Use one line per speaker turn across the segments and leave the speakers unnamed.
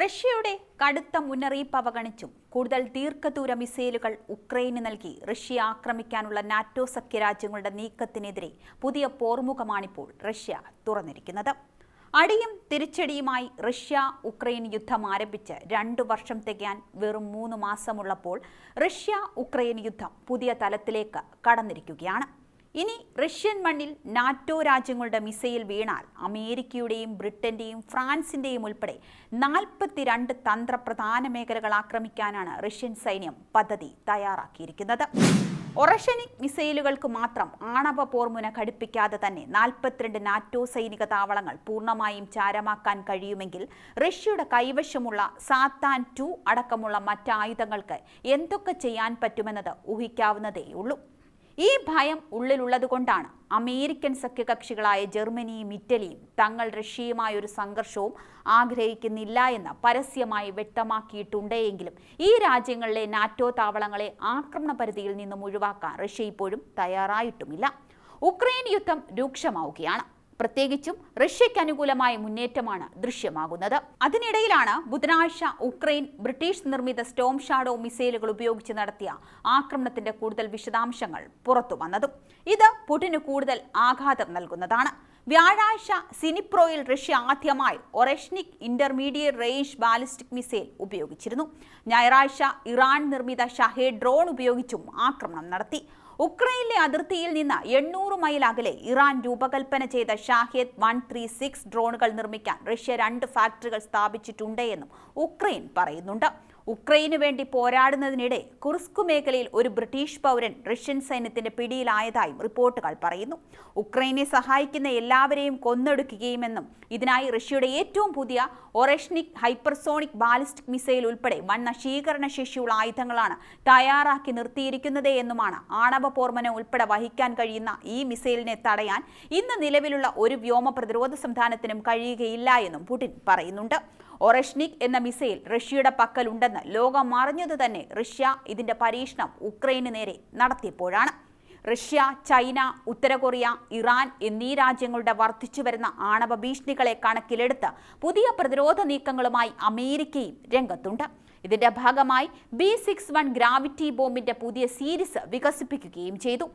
റഷ്യയുടെ കടുത്ത മുന്നറിയിപ്പ് അവഗണിച്ചും കൂടുതൽ ദീർഘദൂര മിസൈലുകൾ ഉക്രൈന് നൽകി റഷ്യ ആക്രമിക്കാനുള്ള നാറ്റോ സഖ്യരാജ്യങ്ങളുടെ നീക്കത്തിനെതിരെ പുതിയ പോർമുഖമാണിപ്പോൾ റഷ്യ തുറന്നിരിക്കുന്നത്. അടിയും തിരിച്ചടിയുമായി റഷ്യ ഉക്രൈൻ യുദ്ധം ആരംഭിച്ച് രണ്ടു വർഷം തികയാൻ വെറും മൂന്ന് മാസമുള്ളപ്പോൾ റഷ്യ ഉക്രൈൻ യുദ്ധം പുതിയ തലത്തിലേക്ക് കടന്നിരിക്കുകയാണ്. ഇനി റഷ്യൻ മണ്ണിൽ നാറ്റോ രാജ്യങ്ങളുടെ മിസൈൽ വീണാൽ അമേരിക്കയുടെയും ബ്രിട്ടന്റെയും ഫ്രാൻസിന്റെയും ഉൾപ്പെടെ നാൽപ്പത്തിരണ്ട് തന്ത്രപ്രധാന മേഖലകൾ ആക്രമിക്കാനാണ് റഷ്യൻ സൈന്യം പദ്ധതി തയ്യാറാക്കിയിരിക്കുന്നത്. ഒറഷനിക് മിസൈലുകൾക്ക് മാത്രം ആണവ പോർമുന ഘടിപ്പിക്കാതെ തന്നെ നാൽപ്പത്തിരണ്ട് നാറ്റോ സൈനിക താവളങ്ങൾ പൂർണമായും ചാരമാക്കാൻ കഴിയുമെങ്കിൽ റഷ്യയുടെ കൈവശമുള്ള സാത്താൻ ടു അടക്കമുള്ള മറ്റായുധങ്ങൾക്ക് എന്തൊക്കെ ചെയ്യാൻ പറ്റുമെന്നത് ഊഹിക്കാവുന്നതേയുള്ളൂ. ഈ ഭയം ഉള്ളിലുള്ളതുകൊണ്ടാണ് അമേരിക്കൻ സഖ്യകക്ഷികളായ ജർമ്മനിയും ഇറ്റലിയും തങ്ങൾ റഷ്യയുമായ ഒരു സംഘർഷവും ആഗ്രഹിക്കുന്നില്ല എന്ന് പരസ്യമായി വ്യക്തമാക്കിയിട്ടുണ്ടെങ്കിലും ഈ രാജ്യങ്ങളിലെ നാറ്റോ താവളങ്ങളെ ആക്രമണ പരിധിയിൽ നിന്നും ഒഴിവാക്കാൻ റഷ്യ ഇപ്പോഴും തയ്യാറായിട്ടുമില്ല. ഉക്രൈൻ യുദ്ധം രൂക്ഷമാവുകയാണ്. പ്രത്യേകിച്ചും റഷ്യയ്ക്ക് അനുകൂലമായ മുന്നേറ്റമാണ് ദൃശ്യമാകുന്നത്. അതിനിടയിലാണ് ബുധനാഴ്ച ഉക്രൈൻ ബ്രിട്ടീഷ് നിർമ്മിത സ്റ്റോം ഷാഡോ മിസൈലുകൾ ഉപയോഗിച്ച് നടത്തിയ ആക്രമണത്തിന്റെ കൂടുതൽ വിശദാംശങ്ങൾ പുറത്തുവന്നതും. ഇത് പുടിന് കൂടുതൽ ആഘാതം നൽകുന്നതാണ്. വ്യാഴാഴ്ച സിനിപ്രോയിൽ റഷ്യ ആദ്യമായി Oreshnik intermediate range ballistic missile ഉപയോഗിച്ചിരുന്നു. ഞായറാഴ്ച ഇറാൻ നിർമ്മിത ഷഹേ ഡ്രോൺ ഉപയോഗിച്ചും ആക്രമണം നടത്തി. ഉക്രൈനിലെ അതിർത്തിയിൽ നിന്ന് എണ്ണൂറ് മൈൽ അകലെ ഇറാൻ രൂപകൽപ്പന ചെയ്ത ഷാഹിദ് വൺ ത്രീ സിക്സ് ഡ്രോണുകൾ നിർമ്മിക്കാൻ റഷ്യ രണ്ട് ഫാക്ടറികൾ സ്ഥാപിച്ചിട്ടുണ്ട് എന്നും ഉക്രൈൻ പറയുന്നുണ്ട്. ഉക്രൈനു വേണ്ടി പോരാടുന്നതിനിടെ കുർസ്കു മേഖലയിൽ ഒരു ബ്രിട്ടീഷ് പൗരൻ റഷ്യൻ സൈന്യത്തിന്റെ പിടിയിലായതായും റിപ്പോർട്ടുകൾ പറയുന്നു. ഉക്രൈനെ സഹായിക്കുന്ന എല്ലാവരെയും കൊന്നൊടുക്കുകയുമെന്നും ഇതിനായി റഷ്യയുടെ ഏറ്റവും പുതിയ ഒറഷ്നിക് ഹൈപ്പർസോണിക് ബാലിസ്റ്റിക് മിസൈൽ ഉൾപ്പെടെ വൻ നശീകരണ ശേഷിയുള്ള ആയുധങ്ങളാണ് തയ്യാറാക്കി നിർത്തിയിരിക്കുന്നത് എന്നുമാണ് ആണവ പോർമനം ഉൾപ്പെടെ വഹിക്കാൻ കഴിയുന്ന ഈ മിസൈലിനെ തടയാൻ ഇന്ന് നിലവിലുള്ള ഒരു വ്യോമ പ്രതിരോധ സംവിധാനത്തിനും കഴിയുകയില്ല എന്നും പുടിൻ പറയുന്നുണ്ട്. ഒറഷ്നിക് എന്ന മിസൈൽ റഷ്യയുടെ പക്കലുണ്ടെന്ന് ലോകം അറിഞ്ഞത് തന്നെ റഷ്യ ഇതിന്റെ പരീക്ഷണം ഉക്രൈന് നേരെ നടത്തിയപ്പോഴാണ്. റഷ്യ ചൈന ഉത്തര കൊറിയ ഇറാൻ എന്നീ രാജ്യങ്ങളുടെ വർദ്ധിച്ചു വരുന്ന ആണവ ഭീഷണികളെ കണക്കിലെടുത്ത് പുതിയ പ്രതിരോധ നീക്കങ്ങളുമായി അമേരിക്കയും രംഗത്തുണ്ട്. ഇതിന്റെ ഭാഗമായി ബി സിക്സ് വൺ ഗ്രാവിറ്റി ബോംബിന്റെ പുതിയ സീരീസ് വികസിപ്പിക്കുകയും ചെയ്തു.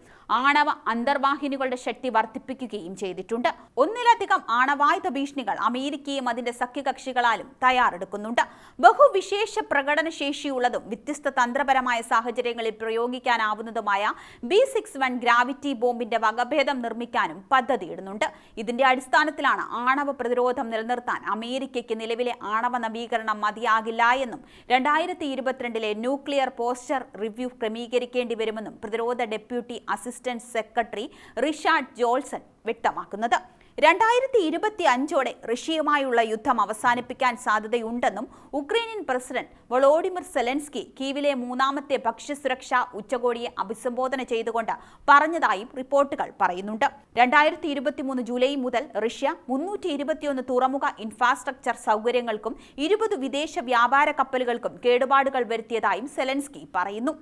ആണവ അന്തർവാഹിനികളുടെ ശക്തി വർദ്ധിപ്പിക്കുകയും ചെയ്തിട്ടുണ്ട്. ഒന്നിലധികം ആണവായുധ ഭീഷണികൾ അമേരിക്കയും അതിന്റെ സഖ്യകക്ഷികളാലും തയ്യാറെടുക്കുന്നുണ്ട്. ബഹുവിശേഷ പ്രകടന ശേഷിയുള്ളതും വ്യത്യസ്ത തന്ത്രപരമായ സാഹചര്യങ്ങളിൽ പ്രയോഗിക്കാനാവുന്നതുമായ ബി സിക്സ് വൺ ഗ്രാവിറ്റി ബോംബിന്റെ വകഭേദം നിർമ്മിക്കാനും പദ്ധതിയിടുന്നുണ്ട്. ഇതിന്റെ അടിസ്ഥാനത്തിലാണ് ആണവ പ്രതിരോധം നിലനിർത്താൻ അമേരിക്കയ്ക്ക് നിലവിലെ ആണവ നവീകരണം മതിയാകില്ല എന്നും രണ്ടായിരത്തി ഇരുപത്തിരണ്ടിലെ ന്യൂക്ലിയർ പോസ്റ്റർ റിവ്യൂ ക്രമീകരിക്കേണ്ടി വരുമെന്നും പ്രതിരോധ deputy assistant secretary Richard Johnson വ്യക്തമാക്കുന്നത്. രണ്ടായിരത്തി ഇരുപത്തി അഞ്ചോടെ റഷ്യയുമായുള്ള യുദ്ധം അവസാനിപ്പിക്കാൻ സാധ്യതയുണ്ടെന്നും ഉക്രൈനിയൻ പ്രസിഡന്റ് വളോഡിമിർ സെലൻസ്കി കീവിലെ മൂന്നാമത്തെ ഭക്ഷ്യസുരക്ഷാ ഉച്ചകോടിയെ അഭിസംബോധന ചെയ്തുകൊണ്ട് പറഞ്ഞതായും റിപ്പോർട്ടുകൾ പറയുന്നുണ്ട്. രണ്ടായിരത്തി ഇരുപത്തിമൂന്ന് ജൂലൈ മുതൽ റഷ്യ മുന്നൂറ്റി ഇരുപത്തിയൊന്ന് തുറമുഖ ഇൻഫ്രാസ്ട്രക്ചർ സൗകര്യങ്ങൾക്കും ഇരുപത് വിദേശ വ്യാപാര കപ്പലുകൾക്കും കേടുപാടുകൾ വരുത്തിയതായും സെലൻസ്കി പറയുന്നു.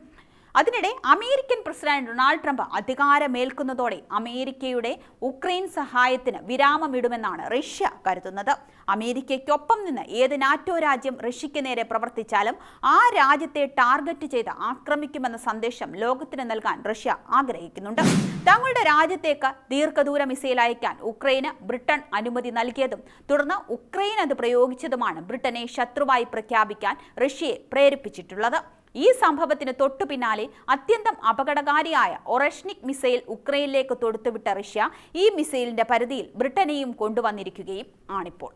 അതിനിടെ അമേരിക്കൻ പ്രസിഡന്റ് ഡൊണാൾഡ് ട്രംപ് അധികാരമേൽക്കുന്നതോടെ അമേരിക്കയുടെ ഉക്രൈൻ സഹായത്തിന് വിരാമമിടുമെന്നാണ് റഷ്യ കരുതുന്നത്. അമേരിക്കയ്ക്കൊപ്പം നിന്ന് ഏത് നാറ്റോ രാജ്യം റഷ്യയ്ക്ക് നേരെ പ്രവർത്തിച്ചാലും ആ രാജ്യത്തെ ടാർഗറ്റ് ചെയ്ത് ആക്രമിക്കുമെന്ന സന്ദേശം ലോകത്തിന് നൽകാൻ റഷ്യ ആഗ്രഹിക്കുന്നുണ്ട്. തങ്ങളുടെ രാജ്യത്തേക്ക് ദീർഘദൂര മിസൈൽ അയക്കാൻ ഉക്രൈന് ബ്രിട്ടൻ അനുമതി നൽകിയതും തുടർന്ന് ഉക്രൈൻ അത് പ്രയോഗിച്ചതുമാണ് ബ്രിട്ടനെ ശത്രുവായി പ്രഖ്യാപിക്കാൻ റഷ്യയെ പ്രേരിപ്പിച്ചിട്ടുള്ളത്. ഈ സംഭവത്തിന് തൊട്ടു പിന്നാലെ അത്യന്തം അപകടകാരിയായ ഒറഷ്നിക് മിസൈൽ ഉക്രൈനിലേക്ക് തൊടുത്തുവിട്ട റഷ്യ ഈ മിസൈലിന്റെ പരിധിയിൽ ബ്രിട്ടനെയും കൊണ്ടുവന്നിരിക്കുകയും ആണിപ്പോൾ.